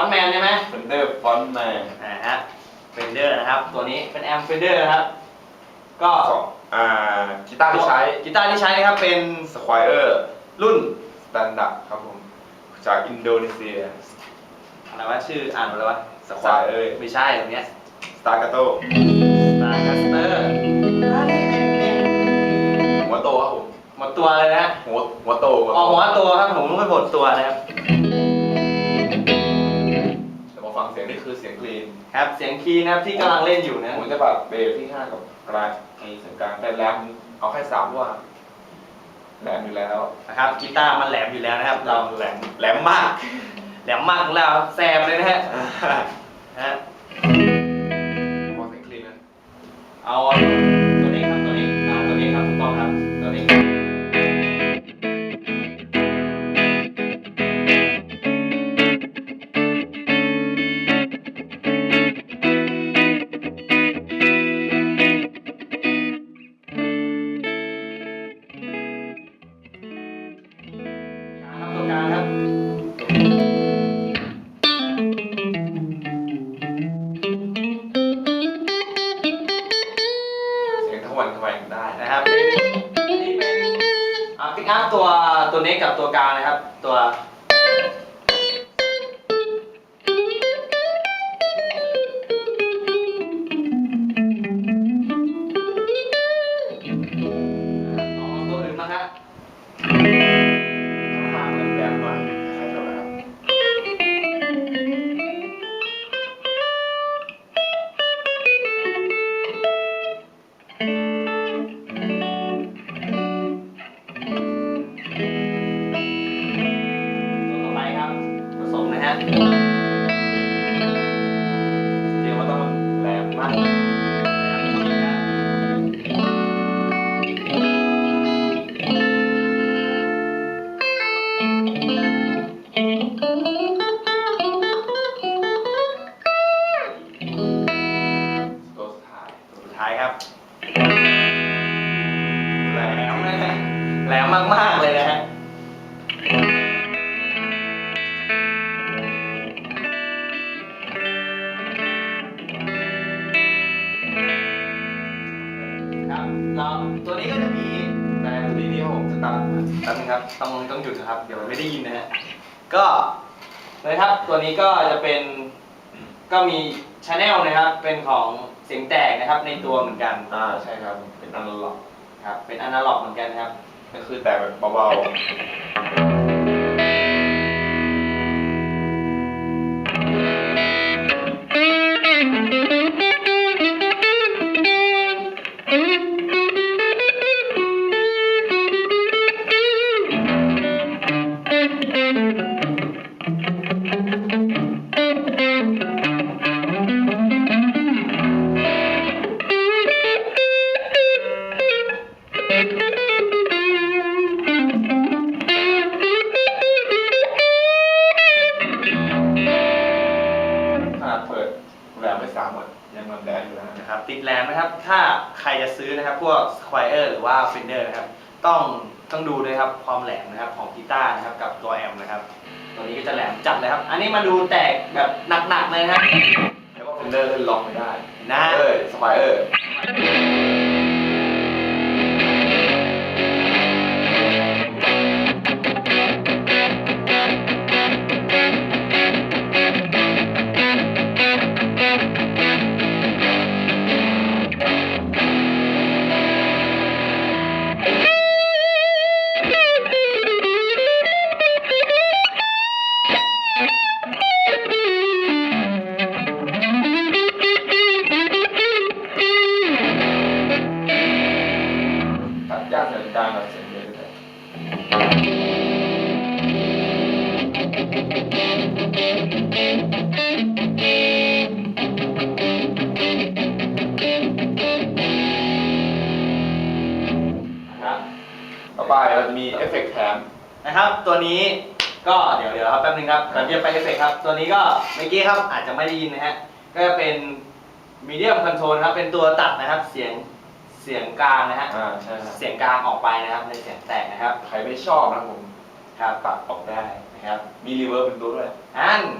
อนต์แมนใช่ไหมเฟนเดอร์ฟอนต์แมนอ่าฮะเฟนเดอร์นะครับ ตัวนี้เป็นแอมเฟนเดอร์นะครับ ก็ของอ่ากีตาร์ที่ใช้ กีตาร์ที่ใช้นะครับเป็นสควอเออร์รุ่นสแตนดาร์ดครับผม จากอินโดนีเซีย อะไรวะชื่ออ่านว่าอะไรวะ Squire ไม่ใช่ตรงเนี้ยสตาร์กาโตสตาร์คัสเตอร์หัวโตครับผม หมดตัวเลยนะหัวหัวโตออกหัวตัวครับผมไม่หมดตัวนะครับแต่มา ฟังเสียงนี่คือเสียงกรีนครับ เสียงคีย์นะครับที่กำลังเล่นอยู่นะผมจะแบบเบสที่ห้ากับกลางไอเสียงกลางแต่แรมเอาแค่สามว่าแหลมอยู่แล้วนะครับกีตาร์มันแหลมอยู่แล้วนะครับ เราแหลมแหลมมาก แหลมมากของเราครับแซมเลยนะฮะนะฮะพอเสียงกรีนนะเอาตัวนี้ครับตัวนี้อ่าตัวนี้ครับถูกต้องครับตัวนี้ ข้าปิกอัพตัวตัวเน็กกับตัวกลางนะครับ ตัว เสียงมันต้องแหลมมากตัว แป๊บนึงครับ ต้องต้องหยุดนะครับ เดี๋ยวไม่ได้ยินนะฮะ ก็นะครับ ตัวนี้ก็จะเป็น ก็มีชาแนลนะครับ เป็นของเสียงแตกนะครับ ในตัวเหมือนกัน อ่าใช่ครับ เป็นอันล็อกครับ เป็นอนาล็อกเหมือนกันครับ ก็คือแต่แบบเบาๆ ใครจะซื้อนะครับ พวก Squire หรือว่า Fender นะครับ ต้องต้องดูด้วยครับความแหลมนะครับของกีตาร์นะครับกับตัวแอมป์นะครับ ตัวนี้ก็จะแหลมจัดเลยครับ อันนี้มาดูแตกแบบหนักๆเลยนะครับแล้วก็เฟนเดอร์เล่นล็อกไม่ได้นะเออสไปเออร์ นะครับต่อไปเราจะมีเอฟเฟกต์แถมนะครับ ตัวนี้ก็เดี๋ยวเดี๋ยวครับแป๊บนึงครับก่อนที่จะไปเอฟเฟกต์ครับ ตัวนี้ก็เมื่อกี้ครับอาจจะไม่ได้ยินนะฮะ ก็จะเป็นมีเดียมคอนโทรลครับ เป็นตัวตัดนะครับ เสียงเสียงกลางนะฮะ อ่าใช่ครับเสียงกลางออกไปนะครับในเสียงแตกนะครับ ใครไม่ชอบนะผมครับตัดออกได้นะนะครับ มีรีเวิร์บเป็นตัวด้วยอันมี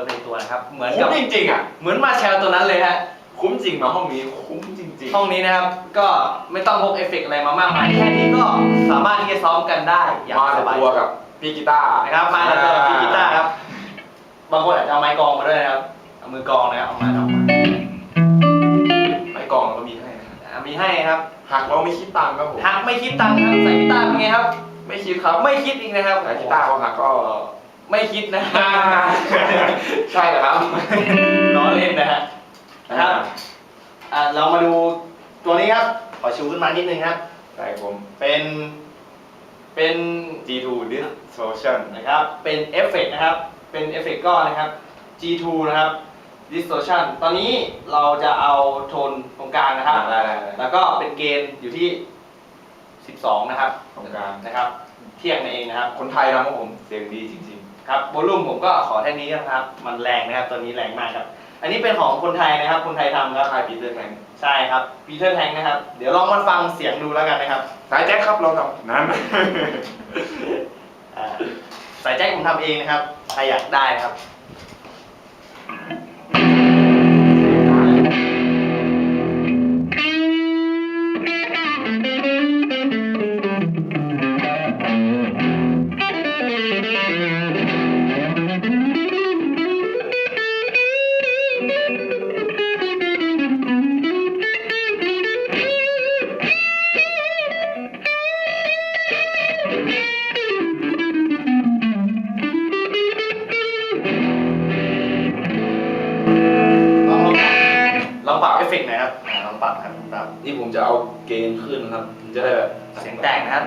รีเวิร์บในตัวนะครับ เหมือนคุ้กัมบจริงๆอะ เหมือนมาแชลตัวนั้นเลยฮะ คุ้มจริงมาห้องนี้คุ้มจริง ๆ ห้องนี้นะครับ ก็ไม่ต้องพกเอฟเฟกต์อะไรมามากมายแค่นี้ก็สามารถที่จะซ้อมกันได้อย่างมาสแต่บายตัวกับพี่กีตาร์นะครับ มาแล้วก็พี่กีตาร์ครับ บางคนอาจจะเอาไม้กลองมาด้วยนะครับ เอามือกลองนะครับเอามาเอามาไม้กลองเราก็มีให้นะครับอ่ามีให้ครับ หักเราไม่คิดตังค์ครับผมหักไม่คิดตังค์ครับใส่กีตาร์เป็นไงครับ ไม่คิดครับ ไม่คิดอีกนะครับ แต่กีตาร์เขาหักก็ ไม่คิดนะ ใช่เหรอครับ ล้อเล่นนะฮะนะครับอ่าเรามาดูตัวนี้ครับ ขอชูขึ้นมานิดนึงครับ ใช่ผม เป็น เป็น G2 Distortion นะครับ เป็นเอฟเฟกต์นะครับ เป็นเอฟเฟกต์ก้อนนะครับ G2 นะครับ distortion ตอนนี้เราจะเอาโทนตรงกลางนะครับ ได้ได้ได้ แล้วก็เป็นเกณฑ์อยู่ที่ 12 นะครับตรงกลาง นะครับ เที่ยงนั่นเองนะครับ คนไทยนะครับผม เสียงดีจริง ครับโวลูมผมก็ขอแค่นี้นะครับ มันแรงนะครับ ตัวนี้แรงมากครับ อันนี้เป็นของคนไทยนะครับ คนไทยทำครับๆค่ายปีเตอร์แทงใช่ครับปีเตอร์แทงนะครับ เดี๋ยวลองมาฟังเสียงดูแล้วกันนะครับ สายแจ็คครับเราทำนั้นอ่าสายแจ็คผมทำเองนะครับ ใครอยากได้นะครับ ลองลองปรับเอฟเฟกต์หน่อยครับอ่าลองปรับครับปรับนี่ผมจะเอาเกณฑ์ขึ้นนะครับมันจะได้แบบ เสียงแตกนะครับ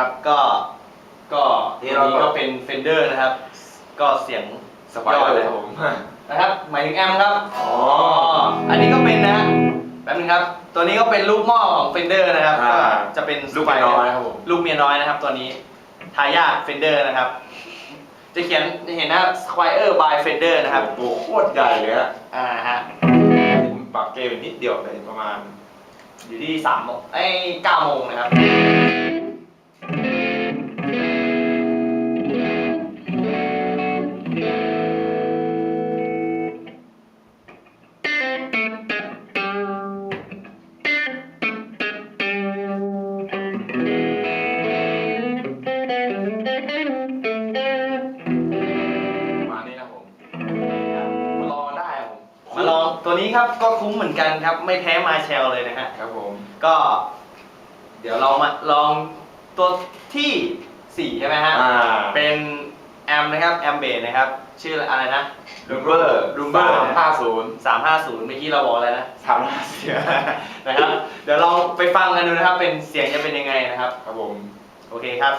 โอ้โหครับ ก็ก็นี่ตัวเรานี้ก็เป็นเฟนเดอร์นะครับ ก็เสียงสบายยอดเลเลยยครับผมนะครับหมายถึงแอมครับอ๋ออันนี้ก็เป็นนะฮะแป๊บนึงครับ ตัวนี้ก็เป็นลูกหม้อของเฟนเดอร์นะครับอ่าก็จะเป็นลูกไปน้อยครับผมลูกเมียน้อยนะครับ ตัวนี้ทายาทเฟนเดอร์นะครับ จะเขียนจะเห็นนะครับ Squire by Fender นะครับตัวโคตรใหญ่เลยฮะอ่าฮะผมปรับเกมนิดเดียวเลยประมาณ อยู่ที่สามโมงไอ้เก้าโมงนะครับ ครับก็คุ้มเหมือนกันครับ ไม่แพ้มาแชลเลยนะฮะครับผมก็ เดี๋ยวเรามาลองตัวที่สี่ใช่ไหมฮะอ่า เป็นแอมนะครับแอมเบสนะครับ ชื่ออะไรนะ รูมเบอร์ Roomber สามห้าศูนย์สามห้าศูนย์เมื่อกี้เราบอกอะไรนะ สามห้าสี่นะครับ เดี๋ยวลองไปฟังกันดูนะครับ เป็นเสียงจะเป็นยังไงนะครับ ครับผม โอเคครับ